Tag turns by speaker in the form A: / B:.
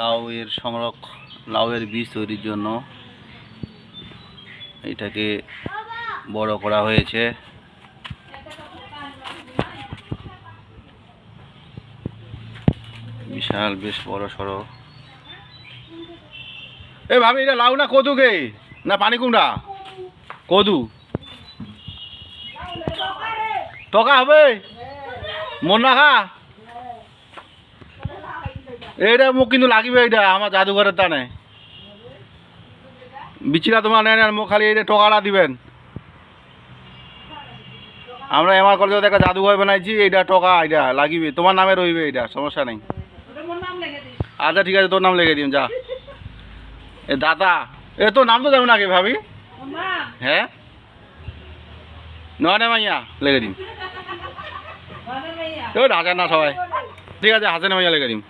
A: লাউ এর সংরক্ষ লাউ এর বীজ তৈরির জন্য এটাকে বড় করা হয়েছে। বিশাল, বেশ বড়, সড়ো। এ ভাবি, এটা লাউ না কদু গে? না পানি কুমড়া? কদু। টকা হবে? মন রাখা এইটা মোক কিন্তু লাগিবে এইটা আমার জাদুঘরের টানে বিচিরা তোমার নেন আর মোক খালি এইটা টকাটা দিবেন। আমরা এমআর কলেজে একটা জাদুঘর বানাইছি এইটা টকা এইটা লাগিবে। তোমার নামে রইবে এইটা সমস্যা নেই। আচ্ছা ঠিক আছে তোর নাম লিখে দিন যা। এ দাদা এ তোর নাম তো যাবে নাকি ভাবি? হ্যাঁ নয় না মাইয়া লিখে দিন ওই হাজার না সবাই ঠিক আছে হাজার না মাইয়া লিখে দিন